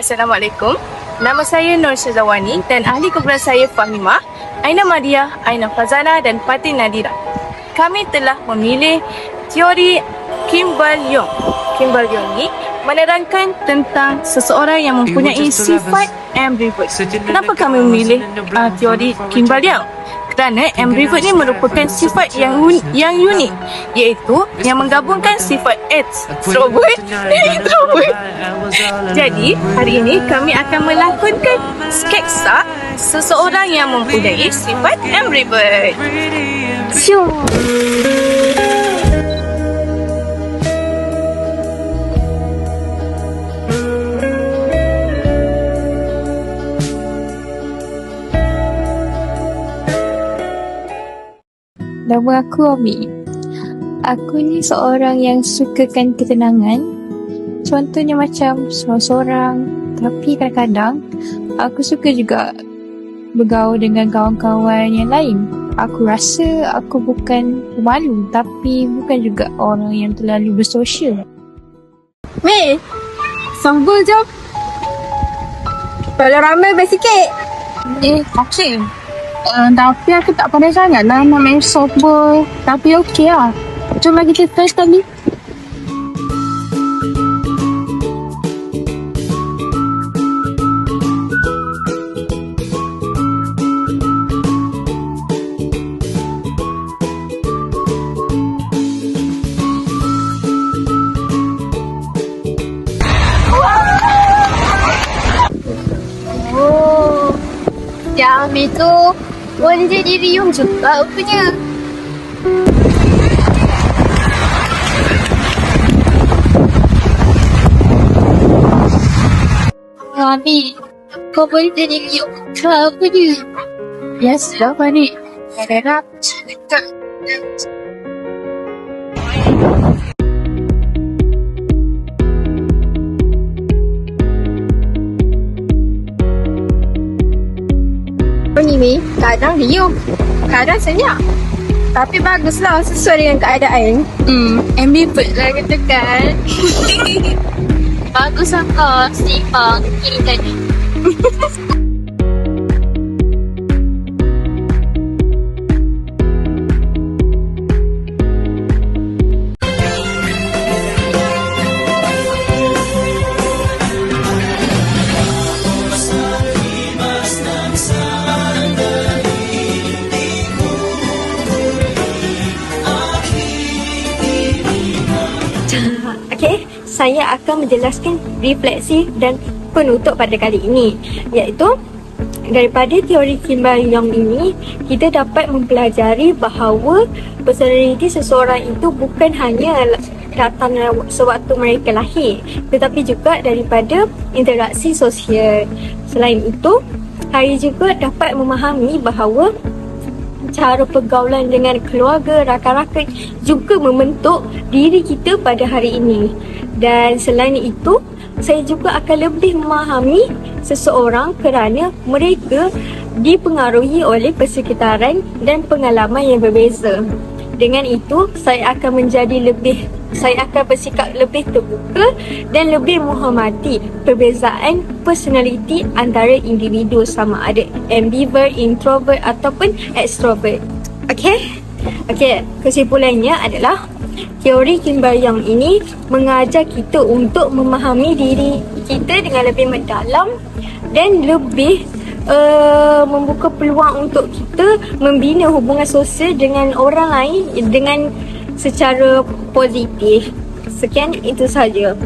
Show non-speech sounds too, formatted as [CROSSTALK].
Assalamualaikum. Nama saya Nur Syazawani dan ahli kumpulan saya Fahimah, Aina Madia, Aina Fazana dan Fatin Nadira. Kami telah memilih teori Kimball Young. Kimball Young ni menerangkan tentang seseorang yang mempunyai sifat ambivert. Kenapa kami memilih uh, teori Kimball Young? Kerana ambivert ni merupakan sifat yang un- yang unik iaitu yang menggabungkan sifat extrovert dan [LAUGHS] introvert. Jadi, hari ini kami akan melakonkan sketsa seseorang yang mempunyai sifat ambivert. Syuk. Nama aku Omi. Aku ni seorang yang sukakan ketenangan. Contohnya macam seorang-seorang. Tapi kadang-kadang aku suka juga bergaul dengan kawan-kawan yang lain. Aku rasa aku bukan pemalu tapi bukan juga orang yang terlalu bersosial. Mei, sambul jom. Kalau ramai baik sikit. Eh, okey. Uh, tapi aku tak pandai sangat lah nak main softball. Tapi okey lah. Jom lah kita test lagi. Oh, yang itu boleh jadi riung juga rupanya. Mami, kau boleh jadi juga rupanya. Yes, dah Fani. Harap cerita. Ni kadang riuh, kadang senyap. Tapi baguslah sesuai dengan keadaan. Hmm, ambivert lah kata kan. [LAUGHS] Bagus lah kau, seimbang kiri tadi. [LAUGHS] Okey, saya akan menjelaskan refleksi dan penutup pada kali ini iaitu daripada teori Kimball Young ini kita dapat mempelajari bahawa personaliti seseorang itu bukan hanya datang sewaktu mereka lahir tetapi juga daripada interaksi sosial. Selain itu, hari juga dapat memahami bahawa cara pergaulan dengan keluarga, rakan-rakan juga membentuk diri kita pada hari ini. Dan selain itu, saya juga akan lebih memahami seseorang kerana mereka dipengaruhi oleh persekitaran dan pengalaman yang berbeza. Dengan itu, saya akan menjadi lebih saya akan bersikap lebih terbuka dan lebih menghormati perbezaan personaliti antara individu sama ada ambivert, introvert ataupun extrovert. Okey? Okey, kesimpulannya adalah teori Kimball Young ini mengajar kita untuk memahami diri kita dengan lebih mendalam dan lebih uh, membuka peluang untuk kita membina hubungan sosial dengan orang lain dengan secara positif. Sekian itu sahaja.